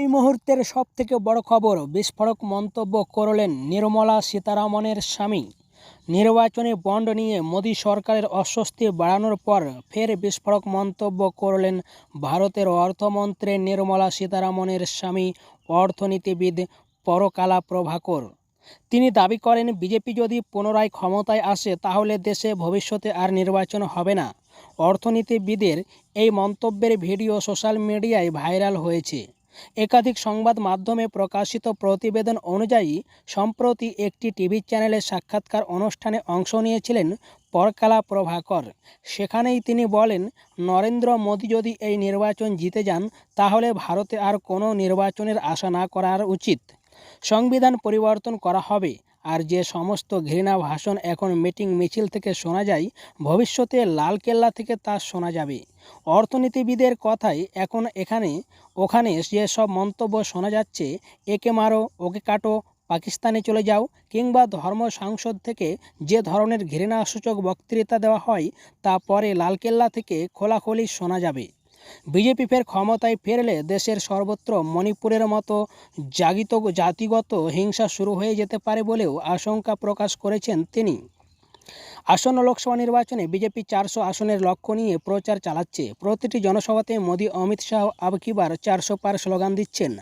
এই মুহূর্তের সব থেকে বড় খবর, বিস্ফোরক মন্তব্য করলেন নির্মলা সীতারামনের স্বামী। নির্বাচনী বন্ড নিয়ে মোদী সরকারের অস্বস্তি বাড়ানোর পর ফের বিস্ফোরক মন্তব্য করলেন ভারতের অর্থমন্ত্রী নির্মলা সীতারামনের স্বামী, অর্থনীতিবিদ পরকালা প্রভাকর। তিনি দাবি করেন, বিজেপি যদি পুনরায় ক্ষমতায় আসে, তাহলে দেশে ভবিষ্যতে আর নির্বাচন হবে না। অর্থনীতিবিদের এই মন্তব্যের ভিডিও সোশ্যাল মিডিয়ায় ভাইরাল হয়েছে। একাধিক সংবাদ মাধ্যমে প্রকাশিত প্রতিবেদন অনুযায়ী, সম্প্রতি একটি টিভি চ্যানেলের সাক্ষাৎকার অনুষ্ঠানে অংশ নিয়েছিলেন পরকালা প্রভাকর। সেখানেই তিনি বলেন, নরেন্দ্র মোদী যদি এই নির্বাচন জিতে যান, তাহলে ভারতে আর কোনো নির্বাচনের আশা না করার উচিত। সংবিধান পরিবর্তন করা হবে। আর যে সমস্ত ঘৃণা ভাষণ এখন মিটিং মিছিল থেকে শোনা যায়, ভবিষ্যতে লালকেল্লা থেকে তা শোনা যাবে। অর্থনীতিবিদের কথায় এখন এখানে, ওখানে যেসব মন্তব্য শোনা যাচ্ছে, একে মারো, ওকে কাটো, পাকিস্তানে চলে যাও কিংবা ধর্ম সাংসদ থেকে যে ধরনের ঘৃণাসূচক বক্তৃতা দেওয়া হয়, তা পরে লালকেল্লা থেকে খোলাখুলি শোনা যাবে। বিজেপি ফের ক্ষমতায় ফেরলে দেশের সর্বত্র মণিপুরের মতো জাগিত জাতিগত হিংসা শুরু হয়ে যেতে পারে বলেও আশঙ্কা প্রকাশ করেছেন তিনি। আসন্ন লোকসভা নির্বাচনে বিজেপি চারশো আসনের লক্ষ্য নিয়ে প্রচার চালাচ্ছে। প্রতিটি জনসভাতে মোদী, অমিত শাহ, আবকিবার চারশো পার স্লোগান দিচ্ছেন।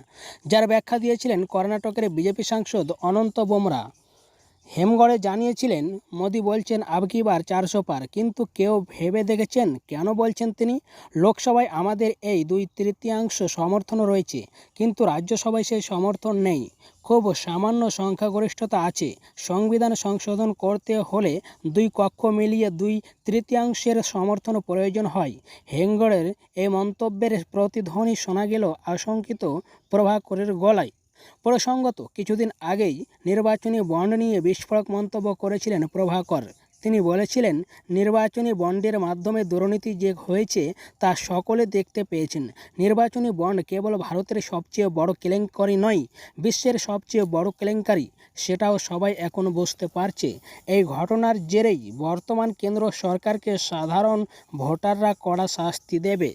যার ব্যাখ্যা দিয়েছিলেন কর্ণাটকের বিজেপি সাংসদ অনন্ত বোমরা। হেমগড়ে জানিয়েছিলেন, মোদী বলছেন আবকিবার চারশো পার, কিন্তু কেউ ভেবে দেখেছেন? কেন বলছেন তিনি? লোকসভায় আমাদের এই দুই তৃতীয়াংশ সমর্থন রয়েছে, কিন্তু রাজ্যসভায় সেই সমর্থন নেই। খুব সামান্য সংখ্যাগরিষ্ঠতা আছে। সংবিধান সংশোধন করতে হলে দুই কক্ষ মিলিয়ে দুই তৃতীয়াংশের সমর্থন প্রয়োজন হয়। হেঙ্গড়ের এই মন্তব্যের প্রতিধ্বনি শোনা গেল আশঙ্কিত প্রভাকরের গলায় প্রসঙ্গত, কিছুদিন আগেই নির্বাচনী বন্ড নিয়ে বিস্ফোরক মন্তব্য করেছিলেন প্রভাকর। তিনি বলেছিলেন, নির্বাচনী বন্ডের মাধ্যমে দুর্নীতি যে হয়েছে তা সকলে দেখতে পেয়েছেন। নির্বাচনী বন্ড কেবল ভারতের সবচেয়ে বড় কেলেঙ্কারি নয়, বিশ্বের সবচেয়ে বড় কেলেঙ্কারি, সেটাও সবাই এখন বুঝতে পারছে। এই ঘটনার জেরেই বর্তমান কেন্দ্র সরকারকে সাধারণ ভোটাররা কড়া শাস্তি দেবে।